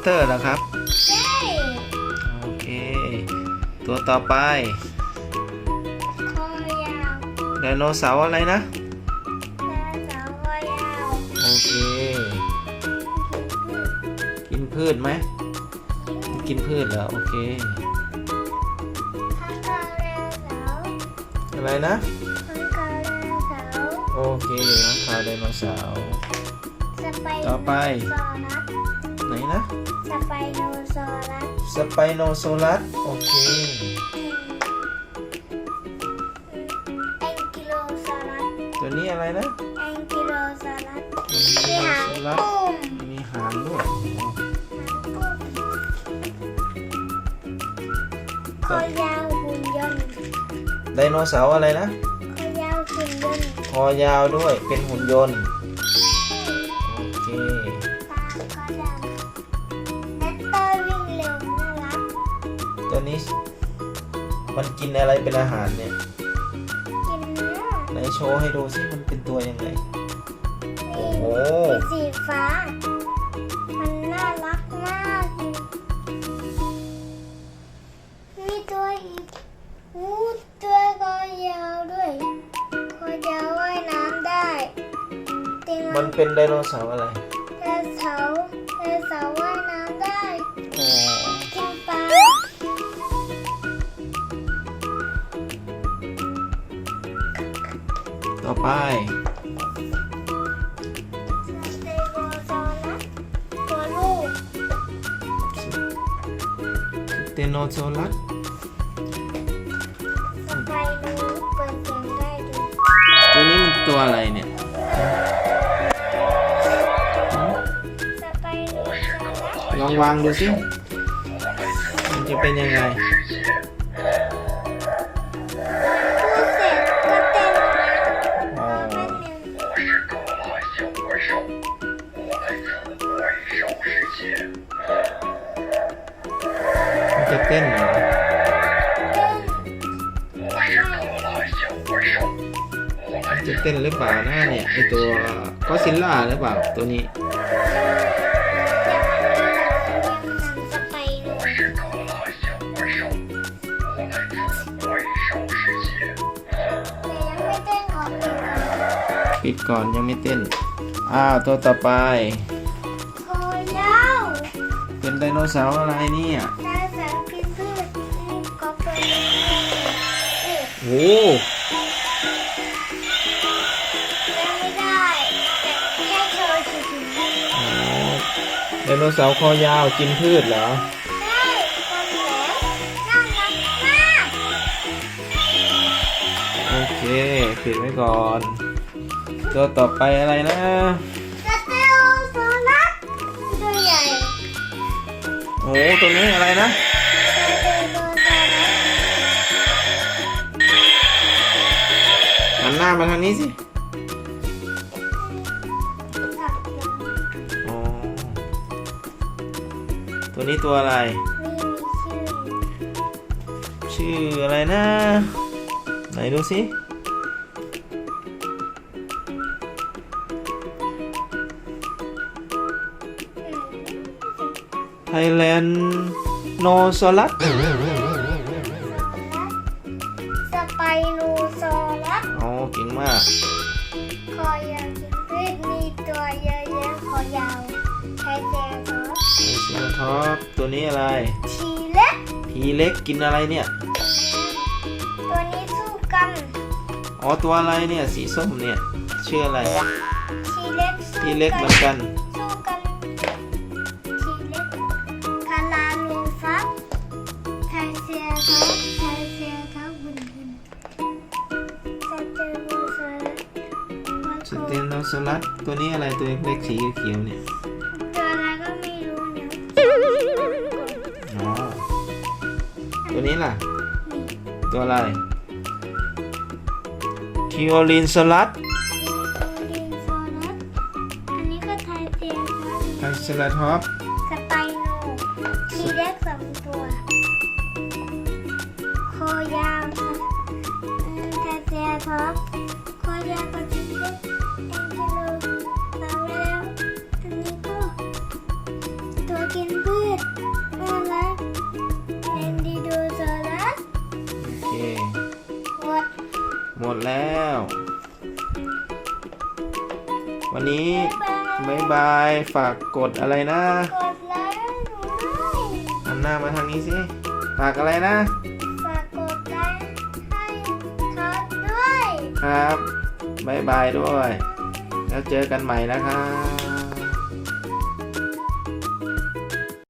เตอร์นะครับใช่โอเค ตัวต่อไปคอยาวไดโนเสาร์อะไรนะแต่เสาคอยาวโอเค กินพืชไหม กินพืชเหรอ โอเคข้างคาวแรงเสาอะไรนะข้างคาวแรงเสาโอเคน้องคาวไดโนเสาร์สไปต่อไปโนซอรัสไหนนะ สไปโนซอรัสสไปโนโซลัส โอเค แองกิโลซอรัสตัวนี้อะไรนะแองกิโลซอรัสแองกิมีโลหางโซลัสปุ่มมีหางด้วย คอยาวหุ่นยนต์ไดโนเสาร์อะไรนะ คอยาวหุ่นยนต์คอยาวด้วย เป็นหุ่นยนต์ โอเค ตัวนี้มันกินอะไรเป็นอาหารเนี่ยกินเนื้อไหนโชว์ให้ดูสิมันเป็นตัวยังไง โอ้โหมีสีฟ้า มันน่ารักมากมีตัวอีกอู้ตัวก็ยาวด้วยคอยาวว่ายน้ำได้ติงมันเป็นไดโนเสาร์อะไร ต่อไปสเตโกซอรัสตัวลูกเตโนโซลัสสไปรูเปิดเสียงได้ด้วยตัวนี้มันตัวอะไรเนี่ยสไปรูซอรัสลองวางดูสิ มันจะเป็นยังไง จะเต้นหรือเปล่านะเนี่ยไอตัวก็ซิลล่าหรือเปล่าตัวนี้ปิดก่อนยังไม่เต้น อ้าว ตัวต่อไปเป็นไดโนเสาร์อะไรเนี่ยโอ้ โนเสาร์คอยาวกินพืชเหรอ โอเคปิดไว้ก่อน ตัวต่อไปอะไรนะสเตลโซลัสตัวใหญ่โอ้ตัวนี้อะไรนะหันหน้ามาทางนี้สิ ตัวนี้ตัวอะไรไม่มีชื่อชื่ออะไรนะ ไหนดูสิไทยแลนด์โนโซลัสสไปรูโซลัสอ๋อเก่งมาก คอยาวกินพืชมีตัวเยอะแยะคอยาวไทเซอร์ไอเซอร์ ท็อปตัวนี้อะไร ทีเล็กผีเล็กกินอะไรเนี่ย ตัวนี้สู้กันอ๋อตัวอะไรเนี่ย สีส้มเนี่ยชื่ออะไร ทีเล็กสู้ผีเล็กเหมือนกัน สู้กันทีเล็กคาราลูฟัสไทเซอร์ท็อปไทเซอร์ท็อปบุนบุนสเตอร์โบเซอร์สเตนโนโซลัสตัวนี้อะไรตัวเล็กๆสีเขียวๆเนี่ย ตัวนี้ล่ะ ตัวอะไรทิโอลินโซลัสดินโซนัสอันนี้ก็ไทเซอร์ท็อปไทรเซราท็อปส์สไปโนทีเล็กสองตัวคอยา ดแล้ว วันนี้บายบาย ฝากกดอะไรนะ กดไลค์ให้หนูด้วยหันหน้ามาทางนี้สิ ฝากอะไรนะ ฝากกดไลค์ให้ท็อปด้วย ครับบายบายด้วย แล้วเจอกันใหม่นะครับ